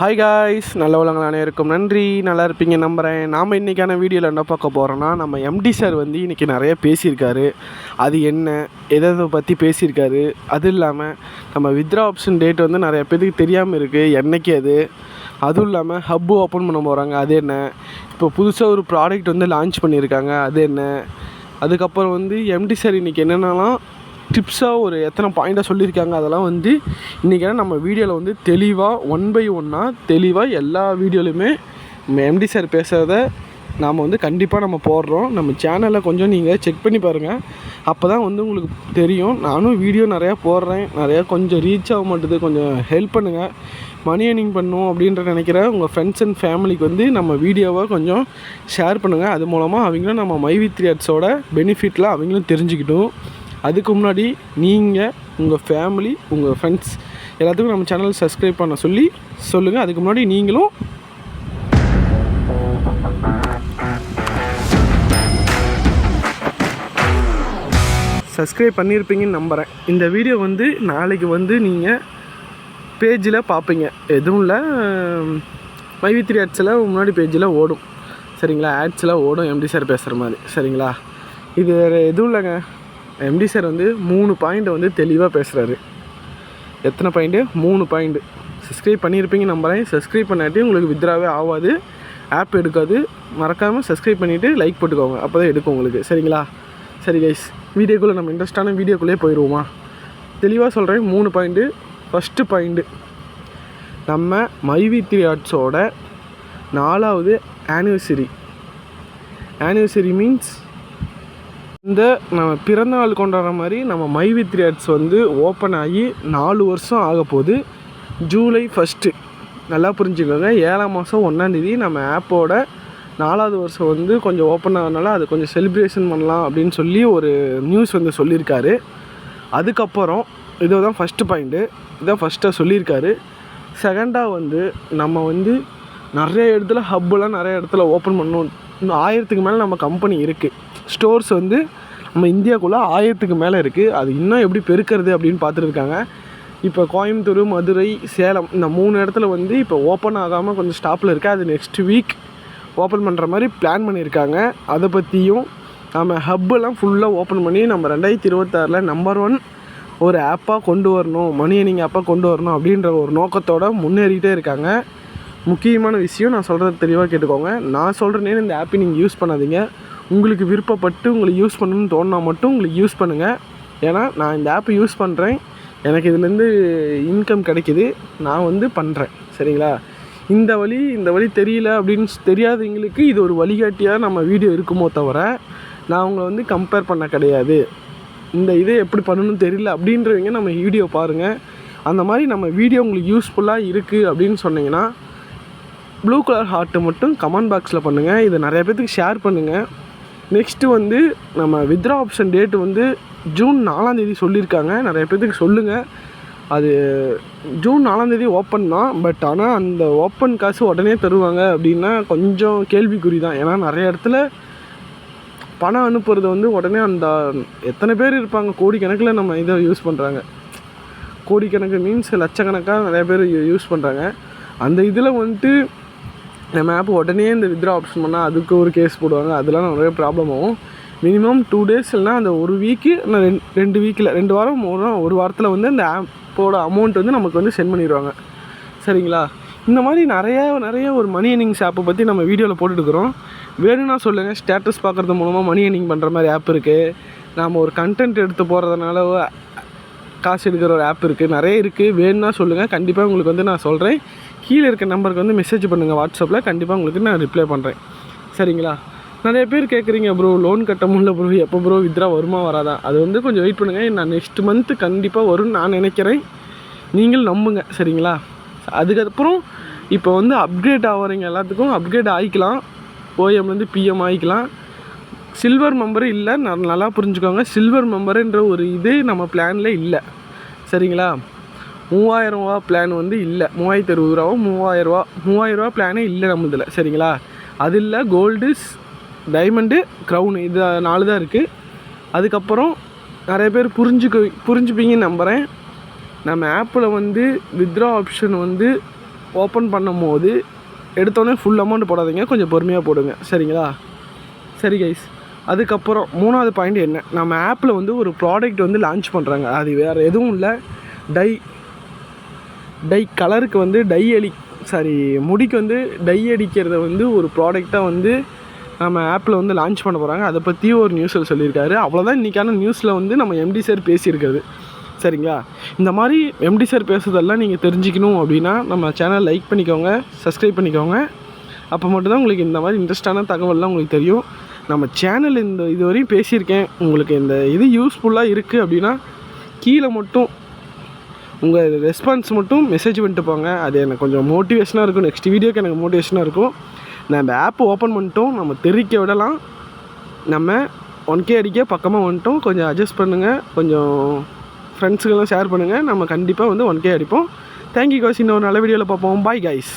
Hi guys நல்ல உலகம் அனைவருக்கும் நன்றி. நல்லா இருப்பீங்க நம்புகிறேன் நாம் இன்றைக்கான வீடியோவில் என்ன பார்க்க போகிறோன்னா நம்ம எம்டி சார் வந்து இன்றைக்கி நிறைய பேசியிருக்காரு. அது என்ன எதை பற்றி பேசியிருக்காரு? அது இல்லாமல் நம்ம வித்ரா ஆப்ஷன் டேட் வந்து நிறைய பேருக்கு தெரியாமல் இருக்குது என்றைக்கு அது? அதுவும் இல்லாமல் ஹப்பு ஓப்பன் பண்ண போகிறாங்க அது என்ன? இப்போ புதுசாக ஒரு ப்ராடக்ட் வந்து லான்ச் பண்ணியிருக்காங்க. அது என்ன? அதுக்கப்புறம் வந்து எம்டி சார் இன்றைக்கி என்னென்னலாம் டிப்ஸாக ஒரு எத்தனை பாயிண்ட்டாக சொல்லியிருக்காங்க அதெல்லாம் வந்து இன்றைக்கி நம்ம வீடியோவில் வந்து தெளிவாக ஒன் பை ஒன்னாக தெளிவாக எல்லா வீடியோலையுமே நம்ம எம்டி சார் பேசுகிறத நாம் வந்து கண்டிப்பாக நம்ம போடுறோம். நம்ம சேனலை கொஞ்சம் நீங்கள் செக் பண்ணி பாருங்கள் அப்போ தான் வந்து உங்களுக்கு தெரியும். நானும் வீடியோ நிறையா போடுறேன். நிறையா கொஞ்சம் ரீச் ஆக மாட்டுது. கொஞ்சம் ஹெல்ப் பண்ணுங்கள் மணி ஏர்னிங் பண்ணும் அப்படின்ற நினைக்கிற உங்கள் ஃப்ரெண்ட்ஸ் அண்ட் ஃபேமிலிக்கு வந்து நம்ம வீடியோவை கொஞ்சம் ஷேர் பண்ணுங்கள் அது மூலமாக அவங்களும் நம்ம மைவி த்ரீ ஆர்ட்ஸோட பெனிஃபிட்லாம் அவங்களும் தெரிஞ்சுக்கிட்டும். அதுக்கு முன்னாடி நீங்கள் உங்கள் ஃபேமிலி உங்கள் ஃப்ரெண்ட்ஸ் எல்லாத்துக்கும் நம்ம சேனல் சப்ஸ்கிரைப் பண்ண சொல்லி சொல்லுங்கள் அதுக்கு முன்னாடி நீங்களும் சப்ஸ்கிரைப் பண்ணியிருப்பீங்கன்னு நம்புகிறேன் இந்த வீடியோ வந்து நாளைக்கு வந்து நீங்கள் பேஜில் பார்ப்பீங்க எதுவும் இல்லை மைவி த்ரீ ஆட்ஸில் முன்னாடி பேஜில் ஓடும். சரிங்களா? ஆட்ஸில் ஓடும். எம்டி சார் பேசுகிற மாதிரி. சரிங்களா? இது வேறு எதுவும் இல்லைங்க. எம்டி சார் வந்து மூணு பாயிண்ட் வந்து தெளிவாக பேசுகிறாரு எத்தனை பாயிண்ட்டு மூணு பாயிண்ட்டு சப்ஸ்கிரைப் பண்ணியிருப்பீங்க நம்புகிறேன் சப்ஸ்கிரைப் பண்ணாட்டி உங்களுக்கு வித்ராவே ஆகாது. ஆப் எடுக்காது. மறக்காமல் சப்ஸ்கிரைப் பண்ணிவிட்டு லைக் போட்டுக்கோங்க. அப்போ தான் எடுக்கும் உங்களுக்கு. சரிங்களா? சரி கைஸ் வீடியோக்குள்ளே நம்ம இன்ட்ரெஸ்டான வீடியோக்குள்ளேயே போயிடுவோமா தெளிவாக சொல்கிறேன் மூணு பாயிண்ட்டு ஃபஸ்ட்டு பாயிண்ட்டு நம்ம மைவி த்ரீ ஆர்ட்ஸோட நாலாவது ஆனிவர்சரி ஆனிவர்சரி மீன்ஸ் இந்த நம்ம பிறந்தநாள் கொண்டாடுற மாதிரி நம்ம மைவி த்ரீ ஆர்ட்ஸ் வந்து ஓப்பன் ஆகி நாலு வருஷம் ஆக போகுது. ஜூலை ஃபஸ்ட்டு நல்லா புரிஞ்சுக்கோங்க. ஏழாம் மாதம் ஒன்றாந்தேதி நம்ம ஆப்போட நாலாவது வருஷம் வந்து கொஞ்சம் ஓப்பன் ஆகிறதுனால அது கொஞ்சம் செலிப்ரேஷன் பண்ணலாம் அப்படின்னு சொல்லி ஒரு நியூஸ் வந்து சொல்லியிருக்காரு. அதுக்கப்புறம் இது தான் ஃபஸ்ட்டு பாயிண்ட்டு இதான் ஃபஸ்ட்டாக சொல்லியிருக்காரு. செகண்டாக வந்து நம்ம வந்து நிறைய இடத்துல ஹப்புலாம் நிறைய இடத்துல ஓப்பன் பண்ணணும் இன்னும் ஆயிரத்துக்கு மேலே நம்ம கம்பெனி இருக்குது ஸ்டோர்ஸ் வந்து நம்ம இந்தியாவுக்குள்ளே ஆயிரத்துக்கு மேலே இருக்குது அது இன்னும் எப்படி பெருக்கிறது அப்படின்னு பார்த்துட்டு இருக்காங்க இப்போ கோயம்புத்தூர் மதுரை சேலம் இந்த மூணு இடத்துல வந்து இப்போ ஓப்பன் ஆகாமல் கொஞ்சம் ஸ்டாப்பில் இருக்குது அது நெக்ஸ்ட் வீக் ஓப்பன் பண்ணுற மாதிரி பிளான் பண்ணியிருக்காங்க. அதை பற்றியும் நம்ம ஹப்பெல்லாம் ஃபுல்லாக ஓப்பன் பண்ணி நம்ம ரெண்டாயிரத்தி இருபத்தாறில் நம்பர் ஒன் ஒரு ஆப்பாக கொண்டு வரணும். மணியை நீங்கள் ஆப்பாக கொண்டு வரணும் அப்படின்ற ஒரு நோக்கத்தோடு முன்னேறிக்கிட்டே இருக்காங்க. முக்கியமான விஷயம் நான் சொல்கிறது தெளிவாக கேட்டுக்கோங்க. நான் சொல்கிறேனே இந்த ஆப்பை நீங்கள் யூஸ் பண்ணாதீங்க. உங்களுக்கு விருப்பப்பட்டு உங்களுக்கு யூஸ் பண்ணணும்னு தோணுனா மட்டும் உங்களுக்கு யூஸ் பண்ணுங்கள் ஏன்னா நான் இந்த ஆப்பை யூஸ் பண்ணுறேன் எனக்கு இதுலேருந்து இன்கம் கிடைக்கிது. நான் வந்து பண்ணுறேன் சரிங்களா? இந்த வழி இந்த வழி தெரியல அப்படின்னு தெரியாதவங்களுக்கு இது ஒரு வழிகாட்டியாக நம்ம வீடியோ இருக்குமோ தவிர நான் அவங்கள வந்து கம்பேர் பண்ண கிடையாது. இந்த இதை எப்படி பண்ணணும்னு தெரியல அப்படின்றவங்க நம்ம வீடியோ பாருங்கள் அந்த மாதிரி நம்ம வீடியோ உங்களுக்கு யூஸ்ஃபுல்லாக இருக்குது அப்படின்னு சொன்னிங்கன்னா ப்ளூ கலர் ஹார்ட்டு மட்டும் கமெண்ட் பாக்ஸில் பண்ணுங்கள் இதை நிறைய பேர்த்துக்கு ஷேர் பண்ணுங்கள் நெக்ஸ்ட்டு வந்து நம்ம வித்ரா ஆப்ஷன் டேட்டு வந்து ஜூன் நாலாந்தேதி சொல்லியிருக்காங்க. நிறைய பேர்த்துக்கு சொல்லுங்கள் அது ஜூன் நாலாந்தேதி ஓப்பன் தான். பட் ஆனால் அந்த ஓப்பன் காசு உடனே தருவாங்க அப்படின்னா கொஞ்சம் கேள்விக்குறி தான். ஏன்னா நிறைய இடத்துல பணம் அனுப்புறது வந்து உடனே அந்த எத்தனை பேர் இருப்பாங்க? கோடிக்கணக்கில் நம்ம இதை யூஸ் பண்ணுறாங்க கோடிக்கணக்கு மீன்ஸ் லட்சக்கணக்காக நிறைய பேர் யூஸ் பண்ணுறாங்க அந்த இதில் வந்துட்டு நம்ம ஆப் உடனே இந்த வித்ரா ஆப்ஷன் பண்ணால் அதுக்கு ஒரு கேஸ் போடுவாங்க. அதெல்லாம் நிறைய ப்ராப்ளம் ஆகும். மினிமம் டூ டேஸ் இல்லைனா அந்த ஒரு வீக்கு இல்லை ரெண்டு ரெண்டு வீக்கில் ரெண்டு வாரம் ஒரு ஒரு வாரத்தில் வந்து அந்த ஆப்போட அமௌண்ட் வந்து நமக்கு வந்து சென்ட் பண்ணிடுவாங்க. சரிங்களா? இந்த மாதிரி நிறைய நிறைய ஒரு மணி எர்னிங்ஸ் ஆப்பை பற்றி நம்ம வீடியோவில் போட்டுருக்குறோம் வேணும்னா சொல்லுங்கள் ஸ்டேட்டஸ் பார்க்குறது மூலமாக மணி எர்னிங் பண்ணுற மாதிரி ஆப் இருக்குது நாம் ஒரு கண்டென்ட் எடுத்து போகிறதுனால காசு எடுக்கிற ஒரு ஆப் இருக்குது நிறைய இருக்குது வேணும்னா சொல்லுங்கள் கண்டிப்பாக உங்களுக்கு வந்து நான் சொல்கிறேன் கீழே இருக்க நம்பருக்கு வந்து மெசேஜ் பண்ணுங்கள் வாட்ஸ்அப்பில் கண்டிப்பாக உங்களுக்கு நான் ரிப்ளை பண்ணுறேன் சரிங்களா? நிறைய பேர் கேட்குறீங்க ப்ரோ லோன் கட்ட முடியல ப்ரோ எப்போ ப்ரோ வித்ரா வருமா வராதா? அது வந்து கொஞ்சம் வெயிட் பண்ணுங்கள் நான் நெக்ஸ்ட் மந்த்து கண்டிப்பாக வரும்னு நான் நினைக்கிறேன். நீங்கள் நம்புங்க. சரிங்களா? அதுக்கப்புறம் இப்போ வந்து அப்கிரேட் ஆகிறவங்க எல்லாத்துக்கும். அப்கிரேட் ஆகிக்கலாம் ஓஎம்லேருந்து பிஎம் ஆகிக்கலாம் சில்வர் மெம்பரு இல்லை. நல்லா புரிஞ்சுக்கோங்க. சில்வர் மெம்பருன்ற ஒரு இது நம்ம பிளானில் இல்லை. சரிங்களா? மூவாயிரம் ரூபா பிளான் வந்து இல்லை. மூவாயிரத்தி அறுபது ரூபாவோ மூவாயிரம் ரூபா பிளானே இல்லை நம்மளதில் சரிங்களா? அது இல்லை கோல்டு டைமண்டு க்ரௌனு இது நாலு தான் இருக்குது அதுக்கப்புறம் நிறைய பேர் புரிஞ்சுக்க புரிஞ்சுப்பீங்கன்னு நம்புகிறேன் நம்ம ஆப்பில் வந்து வித்ரா ஆப்ஷன் வந்து ஓப்பன் பண்ணும்போது எடுத்தோடனே ஃபுல் அமௌண்ட் போடாதீங்க. கொஞ்சம் பொறுமையாக போடுங்க. சரிங்களா? சரி கைஸ் அதுக்கப்புறம் மூணாவது பாயிண்ட் என்ன? நம்ம ஆப்பில் வந்து ஒரு ப்ராடக்ட் வந்து லான்ச் பண்ணுறாங்க அது வேறு எதுவும் இல்லை. டை டை கலருக்கு வந்து டை அடி சாரி முடிக்கு வந்து டை அடிக்கிறத வந்து ஒரு ப்ராடக்டாக வந்து நம்ம ஆப்பில் வந்து லான்ச் பண்ண போகிறாங்க அதை பற்றி ஒரு நியூஸில் சொல்லியிருக்காரு. அவ்வளோதான் இன்றைக்கான நியூஸில் வந்து நம்ம எம்டி சார் பேசியிருக்காரு. சரிங்களா? இந்த மாதிரி எம்டி சார் பேசுறதெல்லாம் நீங்கள் தெரிஞ்சுக்கணும் அப்படின்னா நம்ம சேனல் லைக் பண்ணிக்கோங்க சப்ஸ்கிரைப் பண்ணிக்கோங்க. அப்போ மட்டும்தான் உங்களுக்கு இந்த மாதிரி இன்ட்ரெஸ்டான தகவல்லாம் உங்களுக்கு தெரியும். நம்ம சேனல் இந்த இது வரையும் பேசியிருக்கேன். உங்களுக்கு இந்த இது யூஸ்ஃபுல்லாக இருக்குது அப்படின்னா கீழே மட்டும் உங்கள் ரெஸ்பான்ஸ் மட்டும் மெசேஜ் பண்ணிட்டு போங்க. அது எனக்கு கொஞ்சம் மோட்டிவேஷனாக இருக்கும். நெக்ஸ்ட் வீடியோக்கு எனக்கு மோட்டிவேஷனாக இருக்கும். நான் அந்த ஆப் ஓப்பன் பண்ணிட்டோம். நம்ம தெரிவிக்க விடலாம். நம்ம ஒன் கே அடிக்க பக்கமாக வந்துட்டோம். கொஞ்சம் அட்ஜஸ்ட் பண்ணுங்கள் கொஞ்சம் ஃப்ரெண்ட்ஸுக்கெல்லாம் ஷேர் பண்ணுங்கள் நம்ம கண்டிப்பாக வந்து ஒன் கே அடிப்போம். தேங்க்யூ காய்ஸ் இன்னொரு நல்ல வீடியோவில் பார்ப்போம். Bye guys